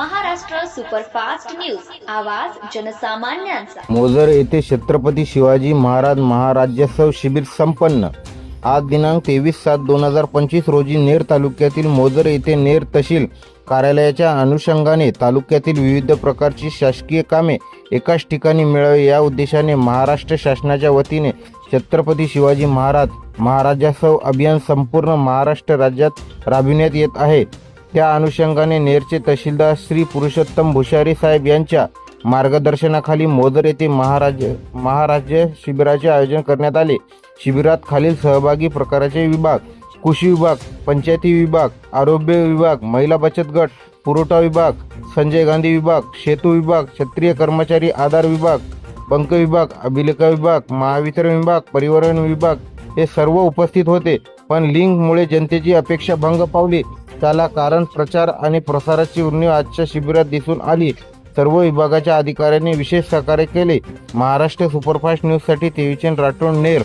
Superfast news. आवाज जनसामान्यांचा. मोजर येथे छत्रपती शिवाजी महाराज महाराज्योत्सव शिबिर संपन्न. आज दिनांक तेवीस सात दोन हजार पंचवीस रोजी नेर तालुक्यातील मोजर येथे नेर तहसील कार्यालयाच्या अनुषंगाने तालुक्यातील विविध प्रकारची शासकीय कामे एकाच ठिकाणी मिळावे या उद्देशाने महाराष्ट्र शासनाच्या वतीने छत्रपती शिवाजी महाराज महाराजासव अभियान संपूर्ण महाराष्ट्र राज्यात राबविण्यात येत आहे. त्या अनुषंगाने नेरचे तहसीलदार श्री पुरुषोत्तम भुशारी साहेब यांच्या मार्गदर्शनाखाली मोदर येथे महाराज्य महाराज्य शिबिराचे आयोजन करण्यात आले. शिबिरात खालील सहभागी प्रकाराचे विभाग कृषी विभाग पंचायती विभाग आरोग्य विभाग महिला बचत गट पुरवठा विभाग संजय गांधी विभाग सेतू विभाग क्षत्रिय कर्मचारी आधार विभाग बंक विभाग अभिलेखा विभाग महावितरण विभाग परिवहन विभाग हे सर्व उपस्थित होते. पण लिंकमुळे जनतेची अपेक्षा भंग पावली. त्याला कारण प्रचार आणि प्रसाराची उणीव आजच्या शिबिरात दिसून आली. सर्व विभागाच्या अधिकाऱ्यांनी विशेष सहकार्य केले. महाराष्ट्र सुपरफास्ट न्यूजसाठी तेविचंद राठोड नेर